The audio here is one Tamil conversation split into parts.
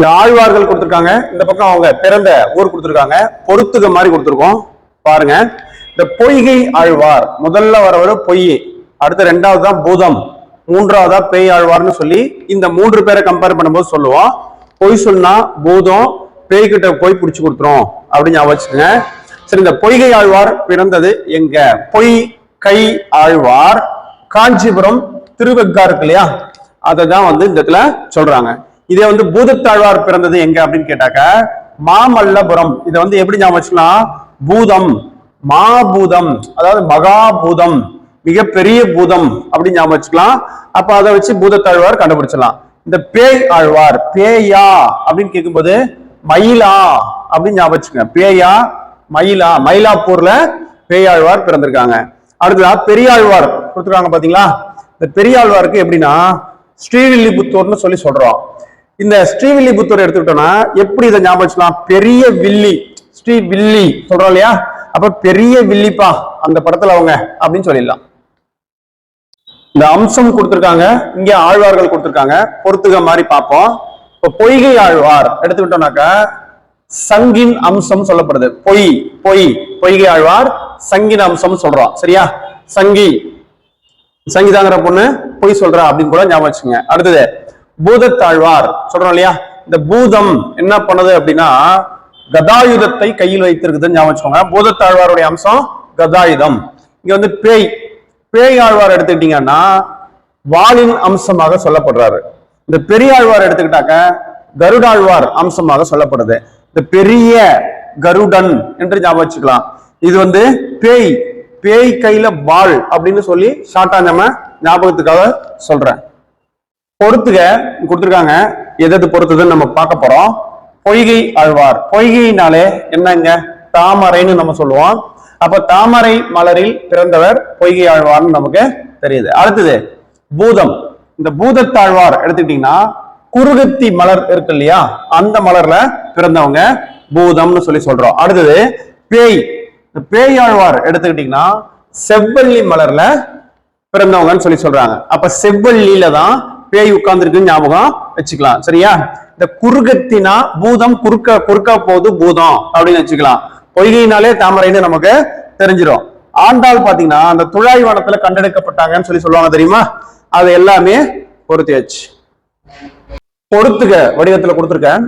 இந்த ஆழ்வார்கள் கொடுத்துருக்காங்க. இந்த பக்கம் அவங்க பிறந்த ஊர் கொடுத்துருக்காங்க. பொறுத்துக மாதிரி கொடுத்துருக்கோம். பாருங்க. இந்த பொய்கை ஆழ்வார். முதல்ல வரவர் பொய் அடுத்து ரெண்டாவது தான் பூதம். மூன்றாவதா பேய் ஆழ்வார்னு சொல்லி இந்த மூன்று பேரை கம்பேர் பண்ணும்போது சொல்லுவோம். பொய் சொன்னா பூதம் பேய்கிட்ட போய் பிடிச்சி கொடுத்துரும். அப்படின்னு ஞாபகம் வச்சுக்கோங்க. சரி இந்த பொய்கை ஆழ்வார் பிறந்தது எங்க? பொய் கை ஆழ்வார் காஞ்சிபுரம் திருவெக்கா இருக்கு இல்லையா? அதை தான் வந்து இந்த இடத்துல சொல்றாங்க. இதே வந்து பூதத்தாழ்வார் பிறந்தது எங்க அப்படின்னு கேட்டாக்க மாமல்லபுரம். இதை வந்து எப்படி ஞாபகம் வச்சுக்கலாம்? பூதம். மாபூதம். அதாவது மகாபூதம். மிகப்பெரிய பூதம் அப்படின்னு ஞாபகம் வச்சுக்கலாம். அப்ப அதை வச்சு பூதத்தாழ்வார் கண்டுபிடிச்சலாம் இந்த பேய் ஆழ்வார் பேயா அப்படின்னு கேட்கும்போது மயிலா அப்படின்னு ஞாபகம் வச்சுக்கோங்க. பேயா மயிலா மயிலாப்பூர்ல பேயாழ்வார் பிறந்திருக்காங்க. அடுத்ததா பெரியாழ்வார் கொடுத்துருக்காங்க பாத்தீங்களா? இந்த பெரியாழ்வாருக்கு எப்படின்னா ஸ்ரீவில்லிபுத்தூர்னு சொல்லி சொல்றோம். இந்த ஸ்ரீவில்லிபுத்தூர் எடுத்துக்கிட்டோம்னா எப்படி இதை ஞாபகம் வச்சுக்கலாம்? பெரிய வில்லி ஸ்ரீ வில்லி சொல்றோம் இல்லையா? அப்ப பெரிய வில்லிப்பா அந்த படத்துல அவங்க அப்படின்னு சொல்லிடலாம். இந்த அம்சம் கொடுத்துருக்காங்க இங்க ஆழ்வார்கள் கொடுத்துருக்காங்க. பொறுத்துக மாதிரி பார்ப்போம். இப்ப பொய்கை ஆழ்வார் எடுத்துக்கிட்டோம்னாக்கா சங்கின் அம்சம் சொல்லப்படுது. பொய் பொய் பொய்கை ஆழ்வார் சங்கின் அம்சம் சொல்றோம் சரியா? சங்கி. சங்கீதாங்கிற பொண்ணு பொய் சொல்றா அப்படின்னு கூட ஞாபகம் வச்சுங்க அடுத்தது பூதத்தாழ்வார் சொல்றோம் இல்லையா? இந்த பூதம் என்ன பண்ணுது அப்படின்னா கதாயுதத்தை கையில் வைத்திருக்குதுன்னு ஞாபகம் வச்சுக்கோங்க. பூதத்தாழ்வாருடைய அம்சம் கதாயுதம். இங்க வந்து பேய். பேய் ஆழ்வார் எடுத்துக்கிட்டீங்கன்னா வாளின் அம்சமாக சொல்லப்படுறாரு. இந்த பெரியாழ்வார் எடுத்துக்கிட்டாக்க கருடாழ்வார் அம்சமாக சொல்லப்படுது. இந்த பெரிய கருடன் என்று ஞாபகம் வச்சுக்கலாம். இது வந்து பேய். பேய் கையில வாள் அப்படின்னு சொல்லி ஷார்ட்டா நம்ம ஞாபகத்துக்காக சொல்றேன். பொறுத்துக கொடுத்துருக்காங்க. எது எது பொறுத்ததுன்னு நம்ம பார்க்க போறோம். பொய்கை ஆழ்வார். பொய்கைனாலே என்னங்க? தாமரைன்னு நம்ம சொல்லுவோம். அப்ப தாமரை மலரில் பிறந்தவர் பொய்கை ஆழ்வார்னு நமக்கு தெரியுது. அடுத்தது பூதம். இந்த பூதத்தாழ்வார் எடுத்துக்கிட்டீங்கன்னா குருகத்தி மலர் இருக்கு இல்லையா? அந்த மலர்ல பிறந்தவங்க பூதம்னு சொல்லி சொல்றோம். அடுத்தது பேய். இந்த பேயாழ்வார் எடுத்துக்கிட்டீங்கன்னா செவ்வள்ளி மலர்ல பிறந்தவங்கன்னு சொல்லி சொல்றாங்க. அப்ப செவ்வள்ளியில தான் பேய் உட்கார்ந்துருக்கு ஞாபகம் வச்சுக்கலாம். சரியா? இந்த குறுகத்தினா பூதம் குறுக்க குறுக்க போது பூதம் அப்படின்னு வச்சுக்கலாம். பொய்கையினாலே தாமரைன்னு நமக்கு தெரிஞ்சிடும் ஆண்டாள் பாத்தீங்கன்னா அந்த துழாய் வனத்துல கண்டெடுக்கப்பட்டாங்கன்னு சொல்லி சொல்லுவாங்க தெரியுமா? அது எல்லாமே பொருத்தியாச்சு பொறுத்துக்க வடிவத்துல கொடுத்துருக்கேன்.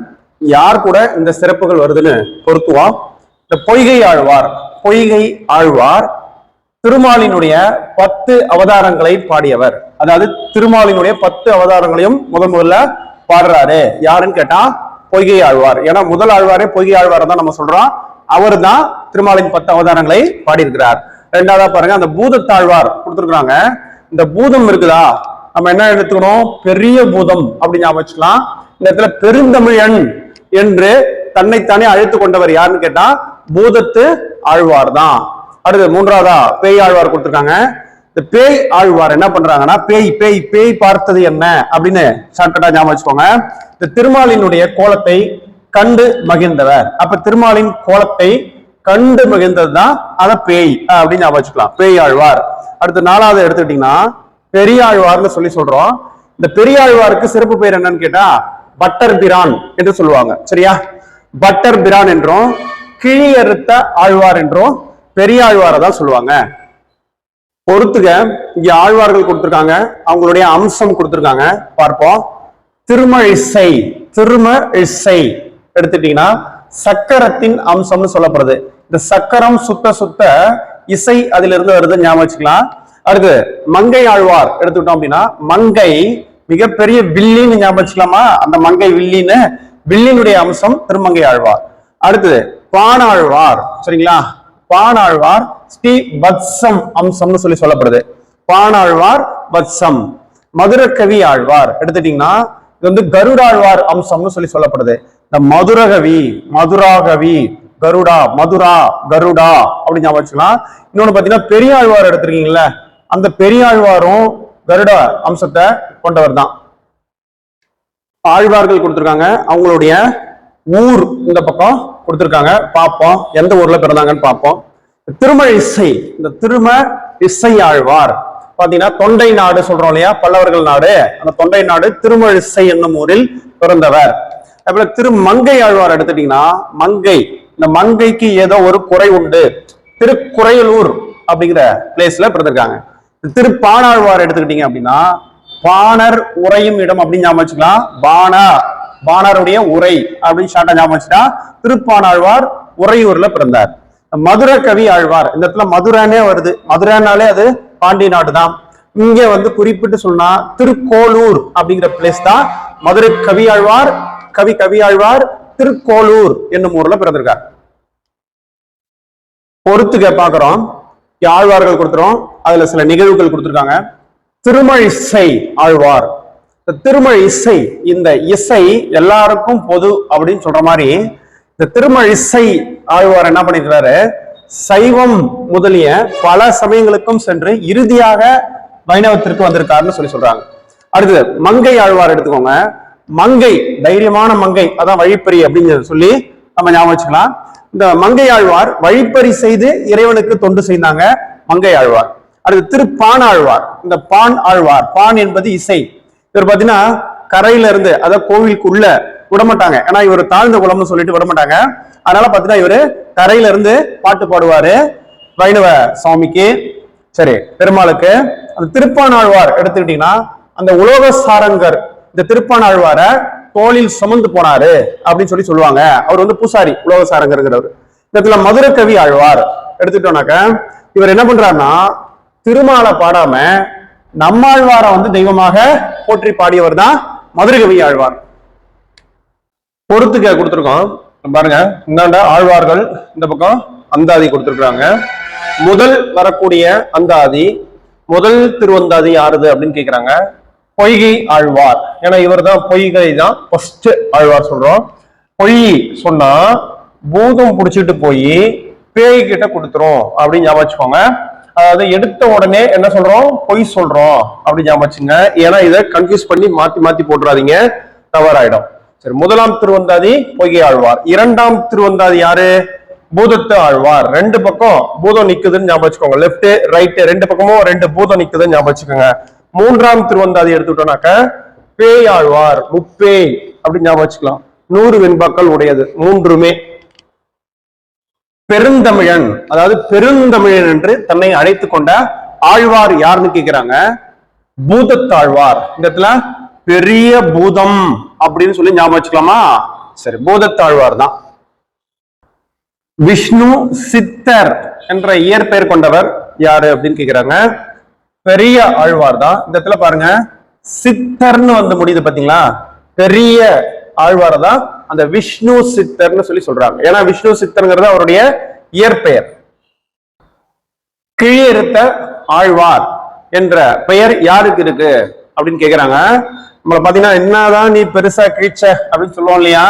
யார் கூட இந்த சிறப்புகள் வருதுன்னு பொருத்துவோம் இந்த பொய்கை ஆழ்வார் பொய்கை ஆழ்வார் திருமாலினுடைய பத்து அவதாரங்களை பாடியவர். அதாவது திருமாலினுடைய பத்து அவதாரங்களையும் முதன் முதல்ல பாடுறாரு. யாருன்னு கேட்டா பொய்கை ஆழ்வார். ஏன்னா முதல் ஆழ்வாரே பொய்கை ஆழ்வார் தான் நம்ம சொல்றோம். அவர் தான் திருமாலின் பத்து அவதாரங்களை பாடியிருக்கிறார். ரெண்டாவதா பாருங்க அந்த பூதத்தாழ்வார் கொடுத்துருக்குறாங்க. இந்த பூதம் இருக்குதா? நம்ம என்ன எடுத்துக்கணும்? பெரிய பூதம் அப்படின்னு ஞாபகம் வச்சுக்கலாம். இந்த இடத்துல பெருந்தமிழன் என்று தன்னைத்தானே அழைத்து கொண்டவர் யாருன்னு கேட்டா பூதத்து ஆழ்வார் தான். அடுத்து மூன்றாவதா பேய் ஆழ்வார் கொடுத்துருக்காங்க. இந்த பேய் ஆழ்வார் என்ன பண்றாங்கன்னா பேய் பேய் பேய் பார்த்தது என்ன அப்படின்னு ஷார்ட்கட்டா ஞாபகம் வச்சுக்கோங்க. இந்த திருமாலினுடைய கோலத்தை கண்டு மகிழ்ந்தவர். அப்ப திருமாலின் கோலத்தை கண்டு மகிழ்ந்தது தான் அத பேய் அப்படின்னு ஞாபகம் வச்சுக்கலாம். பேய் ஆழ்வார். அடுத்து நாலாவது எடுத்துக்கிட்டீங்கன்னா பெரியாழ்வார்னு சொல்லி சொல்றோம். இந்த பெரியாழ்வாருக்கு சிறப்பு பெயர் என்னன்னு கேட்டா பட்டர் பிரான் என்று சொல்லுவாங்க. சரியா? பட்டர் பிரான் என்றும் கிழியறுத்த ஆழ்வார் என்றும் பெரியாழ்வாரை தான் சொல்லுவாங்க. பொறுத்துக இங்க ஆழ்வார்கள் கொடுத்திருக்காங்க. அவங்களுடைய அம்சம் கொடுத்திருக்காங்க. பார்ப்போம். திருமழிசை திரும இசை எடுத்துட்டீங்கன்னா சக்கரத்தின் அம்சம்னு சொல்லப்படுது. இந்த சக்கரம் சுத்த சுத்த இசை அதுல இருந்து வருது ஞாபகம் வச்சுக்கலாம். அடுத்து மங்கை ஆழ்வார் எடுத்துக்கிட்டோம் அப்படின்னா மங்கை மிகப்பெரிய வில்லின்னு ஞாபகம் வச்சுக்கலாமா? அந்த மங்கை வில்லின்னு வில்லினுடைய அம்சம் திருமங்கை ஆழ்வார். அடுத்தது பானாழ்வார். சரிங்களா? பானாழ்வார் ஸ்ரீ வத்சம் அம்சம்னு சொல்லி சொல்லப்படுது. பானாழ்வார் வத்சம். மதுரகவி ஆழ்வார். எடுத்துட்டீங்கன்னா இது வந்து கருடாழ்வார் அம்சம்னு சொல்லி சொல்லப்படுது. இந்த மதுரகவி மதுராகவி கருடா மதுரா கருடா அப்படின்னு ஞாபகம் வச்சுக்கலாம். இன்னொன்னு பாத்தீங்கன்னா பெரியாழ்வார் எடுத்திருக்கீங்கல்ல அந்த பெரியாழ்வாரும் கருட அம்சத்தை கொண்டவர் தான். ஆழ்வார்கள் கொடுத்திருக்காங்க. அவங்களுடைய ஊர் இந்த பக்கம் கொடுத்திருக்காங்க. பார்ப்போம் எந்த ஊர்ல பிறந்தாங்கன்னு பார்ப்போம். திரும இசை. இந்த திரும இசையாழ்வார். பாத்தீங்கன்னா தொண்டை நாடு சொல்றோம் இல்லையா? பல்லவர்கள் நாடு. அந்த தொண்டை நாடு திருமழிசை என்னும் ஊரில் பிறந்தவர். அதுபோல திரு மங்கை ஆழ்வார் எடுத்துட்டீங்கன்னா மங்கை. இந்த மங்கைக்கு ஏதோ ஒரு குறை உண்டு. திருக்குறையலூர் அப்படிங்கிற பிளேஸ்ல பிறந்திருக்காங்க. திருப்பானாழ்வார் எடுத்துக்கிட்டீங்க அப்படின்னா பாணர் உரையும் இடம் அப்படின்னு ஞாபகம் வச்சுக்கலாம். பானா பாணருடைய உரை அப்படின்னு ஷார்ட்டா ஞாபகம் வச்சுட்டா திருப்பாணாழ்வார் உறையூர்ல பிறந்தார். மதுரை கவி ஆழ்வார். இந்த இடத்துல மதுரைனே வருது. மதுரைனாலே அது பாண்டிய நாடு தான் இங்க வந்து குறிப்பிட்டு சொன்னா திருக்கோளூர் அப்படிங்கிற பிளேஸ் தான் மதுரை கவி ஆழ்வார் கவி கவி ஆழ்வார் திருக்கோளூர் என்னும் ஊர்ல பிறந்திருக்கார். பொறுத்துக்க பாக்குறோம் ஆழ்வார்கள் கொடுத்துரும் அதுல சில நிகழ்வுகள் கொடுத்துருக்காங்க. திருமழ் இசை ஆழ்வார். திருமழ் இசை இந்த இசை எல்லாருக்கும் பொது அப்படின்னு சொல்ற மாதிரி இந்த திருமழிசை ஆழ்வார் என்ன பண்ணிருக்கிறாரு சைவம் முதலிய பல சமயங்களுக்கும் சென்று இறுதியாக வைணவத்திற்கு வந்திருக்காருன்னு சொல்லி சொல்றாங்க. அடுத்தது மங்கை ஆழ்வார் எடுத்துக்கோங்க. மங்கை தைரியமான மங்கை அதான் வழிப்பறி அப்படின்னு சொல்லி நம்ம ஞாபகம் வச்சுக்கலாம். இந்த மங்கை ஆழ்வார் வழிப்பறி செய்து இறைவனுக்கு தொண்டு செய்தாங்க மங்கை ஆழ்வார். அடுத்து திருப்பான் ஆழ்வார். இந்த பான் ஆழ்வார் பான் என்பது இசை. இவர் பார்த்தீங்கன்னா கரையில இருந்து அதாவது கோவிலுக்குள்ள விடமாட்டாங்க. ஏன்னா இவர் தாழ்ந்த குளம்னு சொல்லிட்டு விடமாட்டாங்க. அதனால பாத்தீங்கன்னா இவரு கரையில இருந்து பாட்டு பாடுவாரு. வைணவ சுவாமிக்கு சரி பெருமாளுக்கு. அந்த திருப்பானாழ்வார் எடுத்துக்கிட்டீங்கன்னா அந்த உலோக சாரங்கர் இந்த திருப்பானாழ்வார தோளில் சுமந்து போனாரு அப்படின்னு சொல்லி சொல்லுவாங்க. அவர் வந்து பூசாரி உலோக சாரங்கருங்கிறவர் இந்த இடத்துல மதுரை கவி ஆழ்வார் எடுத்துட்டோம்னாக்க இவர் என்ன பண்றாருன்னா திருமாலை பாடாம நம்மாழ்வாரை வந்து தெய்வமாக போற்றி பாடியவர் தான் மதுரை கவி ஆழ்வார். பொறுத்துக்க கொடுத்துருக்கோம். பாருங்க இந்தாண்ட ஆழ்வார்கள் இந்த பக்கம் அந்தாதி கொடுத்துருக்குறாங்க. முதல் வரக்கூடிய அந்தாதி முதல் திருவந்தாதி யாருது அப்படின்னு கேக்குறாங்க? பொய்கை ஆழ்வார். ஏன்னா இவர் தான் பொய்கை தான் ஃபர்ஸ்ட் ஆழ்வார் சொல்றோம். பொய் சொன்னா பூதம் பிடிச்சிட்டு போய் பேய் கிட்ட கொடுத்துரும் அப்படின்னு ஞாபகம் வச்சுக்கோங்க. அதாவது எடுத்த உடனே என்ன சொல்றோம்? பொய் சொல்றோம் அப்படின்னு ஞாபகம் வச்சுங்க. ஏன்னா இதை கன்ஃபியூஸ் பண்ணி மாத்தி மாத்தி போட்டுறாதீங்க. தவறாயிடும். சரி முதலாம் திருவந்தாதி பொய்கை ஆழ்வார். இரண்டாம் திருவந்தாதி யாரு? பூதத்து ஆழ்வார். ரெண்டு பக்கம் பூதம் நிக்குதுன்னு ஞாபகம் வச்சுக்கோங்க. லெஃப்ட் ரைட் ரெண்டு பக்கமும் ரெண்டு பூதம் நிக்குதுன்னு ஞாபகம் வச்சுக்கோங்க. மூன்றாம் திருவந்தாதி எடுத்துக்கிட்டோம்னாக்க பேய் ஆழ்வார் முப்பேய் அப்படின்னு ஞாபகம் வச்சுக்கலாம். நூறு வெண்பாக்கள் உடையது மூன்றுமே. பெருந்தமிழன் அதாவது பெருந்தமிழன் என்று தன்னை அழைத்துக் கொண்ட ஆழ்வார் யாருன்னு கேக்குறாங்க? பூதத்தாழ்வார் இந்த இடத்துல பெரிய பூதம். அப்படின்னு சொல்லி ஞாபகம் வச்சுக்கலாமா? சரி போதத்தாழ்வார் தான் விஷ்ணு சித்தர் என்ற இயற்பெயர் கொண்டவர் யாரு அப்படின்னு கேக்குறாங்க. பெரிய ஆழ்வார் தான் இந்த இடத்துல பாருங்க சித்தர்னு வந்து முடியுது பாத்தீங்களா? பெரிய ஆழ்வார் தான் அந்த விஷ்ணு சித்தர்னு சொல்லி சொல்றாங்க. ஏன்னா விஷ்ணு சித்தர்ங்கிறது அவருடைய இயற்பெயர். கிழியறுத்த ஆழ்வார் என்ற பெயர் யாருக்கு இருக்கு? அப்படின்னு கேக்குறாங்க. நம்மள பாத்தீங்கன்னா என்னதான் நீ பெருசா கிழிச்ச? அப்படின்னு சொல்லுவோம் இல்லையா?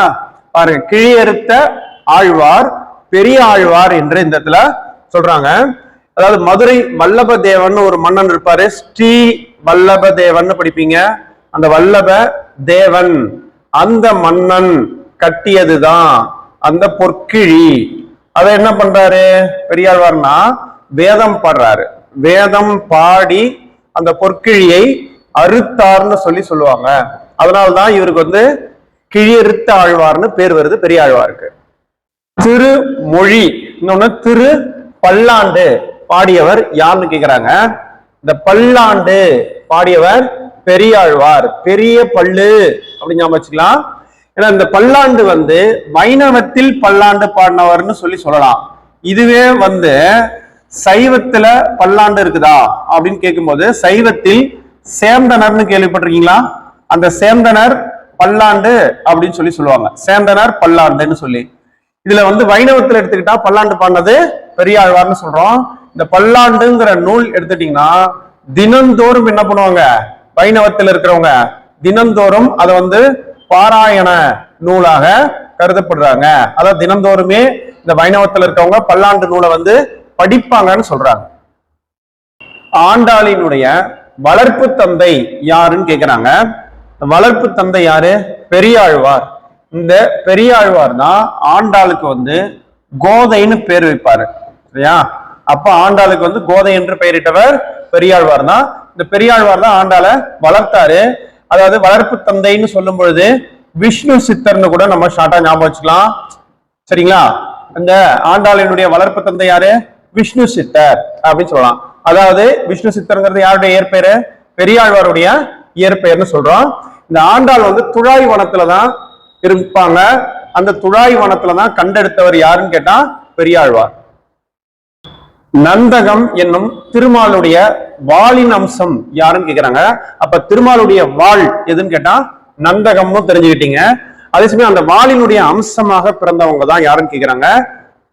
பாருங்க கிழியறுத்த ஆழ்வார் பெரிய ஆழ்வார் என்று இந்த இடத்துல சொல்றாங்க. அதாவது மதுரை வல்லப தேவன் ஒரு மன்னன் இருப்பாரு. ஸ்ரீ வல்லப தேவன் படிப்பீங்க. அந்த வல்லப தேவன் அந்த மன்னன் கட்டியதுதான். அந்த பொற்கிழி. அதை என்ன பண்றாரு? பெரியாழ்வார்னா வேதம் பாடுறாரு. வேதம் பாடி அந்த பொற்கிழியை அறுத்தார்னு சொல்லி சொல்லுவாங்க. அதனால்தான் இவருக்கு வந்து கிழியறுத்த ஆழ்வார்னு பேர் வருது பெரிய ஆழ்வாருக்கு. திருமொழி இன்னொன்னு திரு பல்லாண்டு பாடியவர் யாருன்னு கேக்குறாங்க? இந்த பல்லாண்டு பாடியவர் பெரியாழ்வார் பெரிய பல்லு அப்படின்னு ஞாபகம் வச்சுக்கலாம். ஏன்னா இந்த பல்லாண்டு வந்து வைணவத்தில் பல்லாண்டு பாடினவர்னு சொல்லி சொல்லலாம். இதுவே வந்து சைவத்துல பல்லாண்டு இருக்குதா அப்படின்னு கேட்கும்போது சைவத்தில் சேந்தனர்னு கேள்விப்பட்டிருக்கீங்களா? அந்த சேந்தனர் பல்லாண்டு அப்படின்னு சொல்லி சொல்லுவாங்க. சேந்தனர் பல்லாண்டுன்னு சொல்லி. இதுல வந்து வைணவத்தில் எடுத்துக்கிட்டா பல்லாண்டு பாடினது பெரியாழ்வார்னு சொல்றோம். இந்த பல்லாண்டுங்கிற நூல் எடுத்துட்டீங்கன்னா தினந்தோறும் என்ன பண்ணுவாங்க? வைணவத்தில் இருக்கிறவங்க தினந்தோறும் அதை வந்து பாராயண நூலாக கருதப்படுறாங்க. அதாவது தினந்தோறுமே இந்த வைணவத்தில் இருக்கவங்க பல்லாண்டு நூலை வந்து படிப்பாங்கன்னு சொல்றாங்க. ஆண்டாளினுடைய வளர்ப்பு தந்தை யாருன்னு கேக்குறாங்க. வளர்ப்பு தந்தை யாரு? பெரியாழ்வார். இந்த பெரியாழ்வார் தான் ஆண்டாளுக்கு வந்து கோதைன்னு பேர் வைப்பாரு. சரியா? அப்ப ஆண்டாளுக்கு வந்து கோதை என்று பெயரிட்டவர் பெரியாழ்வார் தான். இந்த பெரியாழ்வார் தான் ஆண்டாளை வளர்த்தாரு. அதாவது வளர்ப்பு தந்தைன்னு சொல்லும் பொழுது விஷ்ணு சித்தர்னு கூட நம்ம ஷார்ட்டா ஞாபகம் வச்சுக்கலாம். சரிங்களா? அந்த ஆண்டாளினுடைய வளர்ப்பு தந்தை யாரு? விஷ்ணு சித்தர் அப்படின்னு சொல்லலாம். அதாவது விஷ்ணு சித்தருங்கிறது யாருடைய இயற்பெயரு? பெரியாழ்வாருடைய இயற்பெயர்னு சொல்றோம். இந்த ஆண்டாள் வந்து துழாய் வனத்துல தான் இருப்பாங்க. அந்த துழாய் வனத்துல தான் கண்டெடுத்தவர் யாருன்னு கேட்டா பெரியாழ்வார். நந்தகம் என்னும் திருமாலுடைய வாளின் அம்சம் யாருன்னு கேக்குறாங்க. அப்ப திருமாலுடைய வாள் எதுன்னு கேட்டா நந்தகம்னு தெரிஞ்சுக்கிட்டீங்க. அதே சமயம் அந்த வாளினுடைய அம்சமாக பிறந்தவங்க தான் யாருன்னு கேக்குறாங்க?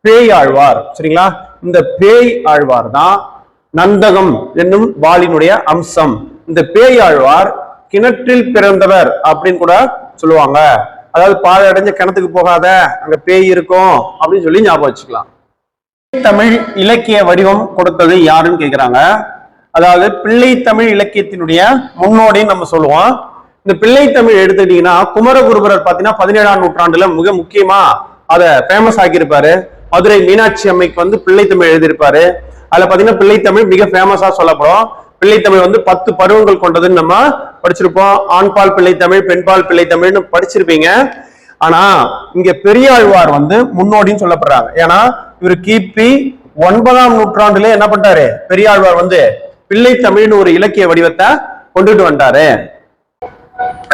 பேய் ஆழ்வார் சரிங்களா? இந்த பேய் ஆழ்வார் தான் நந்தகம் என்னும் வாளினுடைய அம்சம். இந்த பேய் ஆழ்வார் கிணற்றில் பிறந்தவர் அப்படின்னு கூட சொல்லுவாங்க. அதாவது பாழடைஞ்ச கிணத்துக்கு போகாத அங்க பேய் இருக்கும் அப்படின்னு சொல்லி ஞாபகம் வச்சுக்கலாம். தமிழ் இலக்கிய வடிவம் கொடுத்தது யாருன்னு கேக்குறாங்க? அதாவது பிள்ளை தமிழ் இலக்கியத்தினுடைய முன்னோடின்னு நம்ம சொல்லுவோம். இந்த பிள்ளை தமிழ் எடுத்துக்கிட்டீங்கன்னா குமரகுருபரர் பாத்தீங்கன்னா பதினேழாம் நூற்றாண்டுல மிக முக்கியமா அதை ஃபேமஸ் ஆக்கியிருப்பாரு. மதுரை மீனாட்சி அம்மைக்கு வந்து பிள்ளை தமிழ் எழுதியிருப்பாரு. அதுல பாத்தீங்கன்னா பிள்ளைத்தமிழ் மிக ஃபேமஸா சொல்லப்படும். பிள்ளைத்தமிழ் வந்து பத்து பருவங்கள் கொண்டதுன்னு நம்ம படிச்சிருப்போம். ஆண்பால் பிள்ளைத்தமிழ் பெண்பால் பிள்ளைத்தமிழ்னு படிச்சிருப்பீங்க. ஆனா இங்க பெரியாழ்வார் வந்து முன்னோடின்னு சொல்லப்படுறாங்க. ஏன்னா இவர் கிபி ஒன்பதாம் நூற்றாண்டுல என்ன பண்ணிட்டாரு? பெரியாழ்வார் வந்து பிள்ளை தமிழ்னு ஒரு இலக்கிய வடிவத்தை கொண்டுட்டு வந்தாரு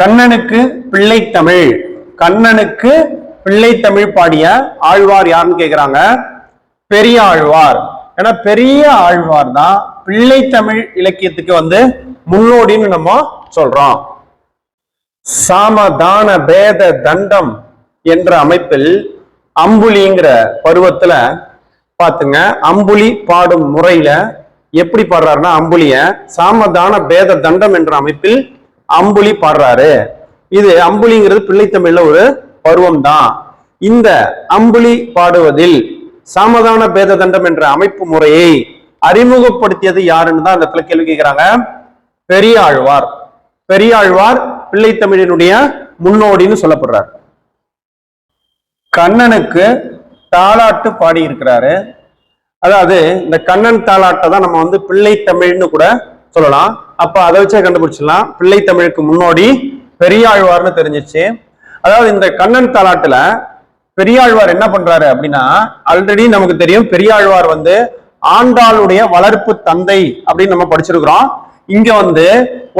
கண்ணனுக்கு பிள்ளை தமிழ். கண்ணனுக்கு பிள்ளை தமிழ் பாடிய ஆழ்வார் யாருன்னு கேக்குறாங்க? பெரியாழ்வார். ஏன்னா பெரிய ஆழ்வார் தான் பிள்ளை தமிழ் இலக்கியத்துக்கு வந்து முன்னோடின்னு நம்ம சொல்றோம். சாமதான பேத தண்டம் என்ற அமைப்பில் அம்புலிங்கிற பருவத்துல பாத்துங்க அம்புலி பாடும் முறையில எப்படி பாடுறாருன்னா அம்புலிய சாமதான பேத தண்டம் என்ற அமைப்பில் அம்புலி பாடுறாரு. இது அம்புலிங்கிறது பிள்ளைத்தமிழ்ல ஒரு பருவம் தான் இந்த அம்புலி பாடுவதில் சாமதான பேத தண்டம் என்ற அமைப்பு முறையை அறிமுகப்படுத்தியது யாருன்னு தான் அந்த இடத்துல கேள்வி கேட்கிறாங்க பெரியாழ்வார். பெரியாழ்வார் பிள்ளைத்தமிழினுடைய முன்னோடின்னு சொல்லப்படுறார். கண்ணனுக்கு தாலாட்டு பாடி இருக்கிறாரு. அதாவது இந்த கண்ணன் தாலாட்டை தான் நம்ம வந்து பிள்ளை தமிழ்னு கூட சொல்லலாம். அப்ப அதை வச்சே கண்டுபிடிச்சிடலாம். பிள்ளை தமிழுக்கு முன்னோடி பெரியாழ்வார்னு தெரிஞ்சிச்சு அதாவது இந்த கண்ணன் தாலாட்டுல பெரியாழ்வார் என்ன பண்றாரு அப்படின்னா ஆல்ரெடி நமக்கு தெரியும் பெரியாழ்வார் வந்து ஆண்டாளுடைய வளர்ப்பு தந்தை அப்படின்னு நம்ம படிச்சிருக்கிறோம். இங்க வந்து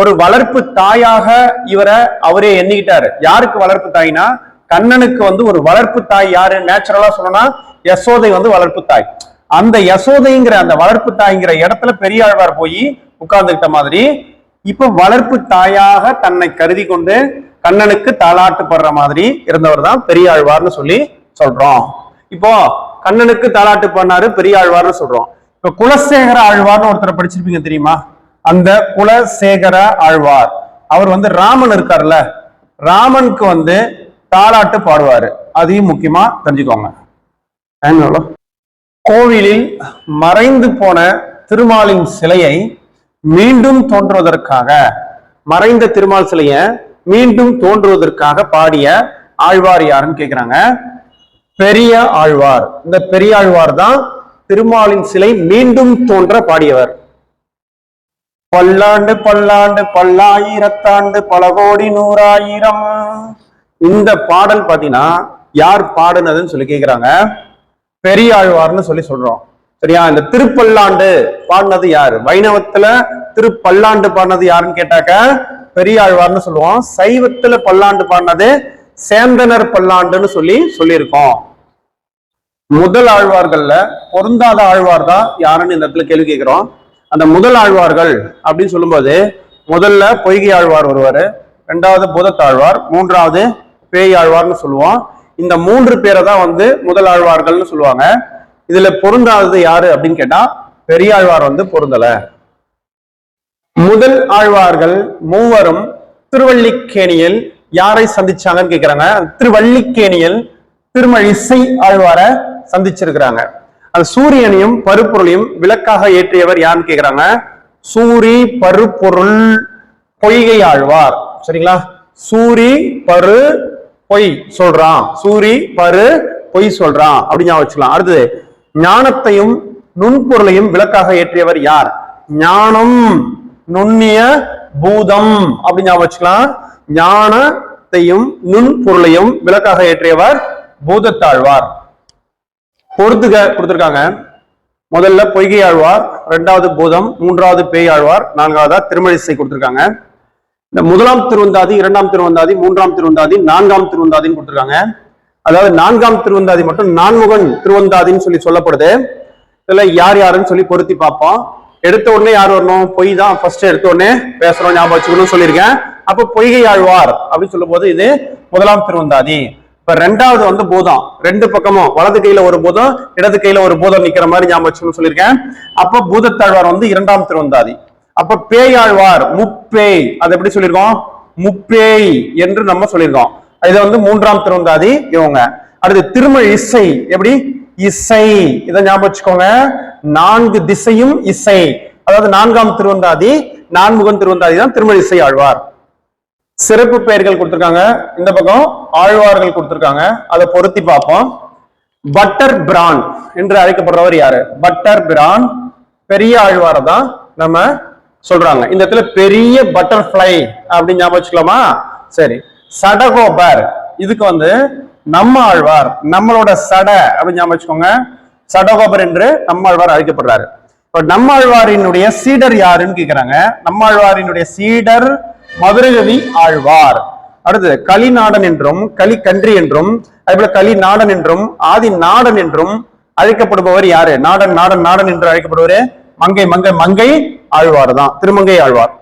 ஒரு வளர்ப்பு தாயாக இவரை அவரே எண்ணிக்கிட்டாரு. யாருக்கு வளர்ப்பு தாய்னா கண்ணனுக்கு வந்து ஒரு வளர்ப்பு தாய் யாரு? நேச்சுரலா சொல்லணும்னா யசோதை வந்து வளர்ப்பு தாய். அந்த யசோதைங்கிற அந்த வளர்ப்பு தாய்ங்கிற இடத்துல பெரியாழ்வார் போய் உட்கார்ந்துகிட்ட மாதிரி இப்ப வளர்ப்பு தாயாக தன்னை கருதி கொண்டு கண்ணனுக்கு தாளாட்டுப்படுற மாதிரி இருந்தவர் தான் பெரியாழ்வார்னு சொல்லி சொல்றோம். இப்போ கண்ணனுக்கு தாளாட்டு பண்ணாரு பெரியாழ்வார்னு சொல்றோம். இப்ப குலசேகர ஆழ்வார்னு ஒருத்தர் படிச்சிருப்பீங்க தெரியுமா? அந்த குலசேகர ஆழ்வார். அவர் வந்து ராமன் இருக்கார்ல ராமனுக்கு வந்து தாளாட்டு பாடுவாரு. அதையும் முக்கியமா தெரிஞ்சுக்கோங்க. கோவிலில் மறைந்து போன திருமாலின் சிலையை மீண்டும் தோன்றுவதற்காக மறைந்த திருமால் சிலைய மீண்டும் தோன்றுவதற்காக பாடிய ஆழ்வார் யாருன்னு கேக்குறாங்க? பெரிய ஆழ்வார். இந்த பெரிய ஆழ்வார் தான் திருமாலின் சிலை மீண்டும் தோன்ற பாடியவர். பல்லாண்டு பல்லாண்டு பல்லாயிரத்தாண்டு பல கோடி நூறாயிரம். இந்த பாடல் பாத்தீங்கன்னா யார் பாடுனதுன்னு சொல்லி கேக்குறாங்க. பெரியாழ்வார்னு சொல்லி சொல்றோம். சரியா? இந்த திருப்பல்லாண்டு பாடினது யாரு? வைணவத்துல திருப்பல்லாண்டு பாடினது யாருன்னு கேட்டாக்க பெரியாழ்வார்னு சொல்லுவோம். சைவத்துல பல்லாண்டு பாடினது சேந்தனர் பல்லாண்டுன்னு சொல்லி சொல்லியிருக்கோம். முதல் ஆழ்வார்கள்ல பொருந்தாத ஆழ்வார் தான் யாருன்னு இந்த இடத்துல கேள்வி கேட்கிறோம். அந்த முதல் ஆழ்வார்கள் அப்படின்னு சொல்லும்போது முதல்ல பொய்கை ஆழ்வார் வருவாரு ரெண்டாவது பூதத்தாழ்வார் மூன்றாவது பேய் ஆழ்வார்னு சொல்லுவோம். இந்த மூன்று பேரை தான் வந்து முதல் ஆழ்வார்கள்னு சொல்லுவாங்க. இதுல பொருந்தாதது யாரு அப்படின்னு கேட்டா பெரியாழ்வார் வந்து பொருந்தல. முதல் ஆழ்வார்கள் மூவரும் திருவள்ளிக்கேணியில் யாரை சந்திச்சாங்கன்னு கேக்குறாங்க? திருவள்ளிக்கேணியில் திருமழிசை ஆழ்வார சந்திச்சிருக்கிறாங்க. அந்த சூரியனையும் பருப்பொருளையும் விளக்காக ஏற்றியவர் யாருன்னு கேக்குறாங்க? சூரி பருப்பொருள் பொய்கை ஆழ்வார். சரிங்களா? சூரி பரு பொய் சொல்றான். சூரி பரு பொய் சொல்றான். அப்படின்னு ஞாபகம் வச்சுக்கலாம். அடுத்தது ஞானத்தையும் நுண்பொருளையும் விளக்காக ஏற்றியவர் யார்? ஞானம் நுண்ணிய பூதம். அப்படின்னு ஞாபகம் வச்சுக்கலாம். ஞானத்தையும் நுண்பொருளையும் விளக்காக ஏற்றியவர் பூதத்தாழ்வார். பொறுத்துக கொடுத்துருக்காங்க. முதல்ல பொய்கை ஆழ்வார் ரெண்டாவது பூதம் மூன்றாவது பேய் ஆழ்வார் நான்காவதா திருமழிசை கொடுத்துருக்காங்க. இந்த முதலாம் திருவந்தாதி இரண்டாம் திருவந்தாதி மூன்றாம் திருவந்தாதி நான்காம் திருவந்தாதின்னு கொடுத்துருக்காங்க. அதாவது நான்காம் திருவந்தாதி மட்டும் நான்முகன் திருவந்தாதின்னு சொல்லி சொல்லப்படுது. இதுல யார் யாருன்னு சொல்லி பொருத்தி பார்ப்போம். எடுத்த உடனே யார் வரணும்? பொய் தான். ஃபர்ஸ்ட் எடுத்த உடனே பேசுறோம் ஞாபகம் வச்சுக்கணும்னு சொல்லியிருக்கேன். அப்ப பொய்கை ஆழ்வார் அப்படின்னு சொல்லும் போது இது முதலாம் திருவந்தாதி. இப்ப ரெண்டாவது வந்து பூதம். ரெண்டு பக்கமும் வலது கையில ஒரு பூதம் இடது கையில ஒரு பூதம் நிக்கிற மாதிரி ஞாபகம் வச்சுக்கணும்னு சொல்லியிருக்கேன். அப்ப பூதத்தாழ்வார் வந்து இரண்டாம் திருவந்தாதி. அப்ப பேயாழ்வார் முப்பேய். அது எப்படி சொல்லியிருக்கோம்? முப்பேய் என்று நம்ம சொல்லியிருக்கோம். இது வந்து மூன்றாம் திருவந்தாதி இவங்க. அடுத்து திருமழ் இசை எப்படி? இசை. இதை ஞாபகம் வச்சுக்கோங்க. நான்கு திசையும் இசை. அதாவது நான்காம் திருவந்தாதி நான்முகன் திருவந்தாதி தான் திருமழ் இசை ஆழ்வார். சிறப்பு பெயர்கள் கொடுத்திருக்காங்க. இந்த பக்கம் ஆழ்வார்கள் கொடுத்திருக்காங்க. அதை பொருத்தி பார்ப்போம். பட்டர் பிரான் என்று அழைக்கப்படுறவர் யாரு? பட்டர் பிரான். பெரிய ஆழ்வாரை தான் நம்ம சொல்றாங்க. இந்த இடத்துல பெரிய பட்டர்ஃப்ளை அப்படின்னு ஞாபகம் வச்சுக்கலாமா? சரி. சடகோபர். இதுக்கு வந்து நம்ம ஆழ்வார் நம்மளோட சட அப்படின்னு ஞாபகம் வச்சுக்கோங்க. சடகோபர் என்று நம்மாழ்வார் அழைக்கப்படுறாரு. இப்ப நம்மாழ்வாரினுடைய சீடர் யாருன்னு கேக்குறாங்க. நம்மாழ்வாரினுடைய சீடர் மதுரகவி ஆழ்வார். அடுத்து கலிநாடன் என்றும் கலிகன்றி என்றும் அதேபோல கலி நாடன் என்றும் ஆதி நாடன் என்றும் அழைக்கப்படுபவர் யாரு? நாடன் நாடன் நாடன் என்று அழைக்கப்படுவரு மங்கை மங்கை மங்கை ஆழ்வார் தான். திருமங்கை ஆழ்வார்.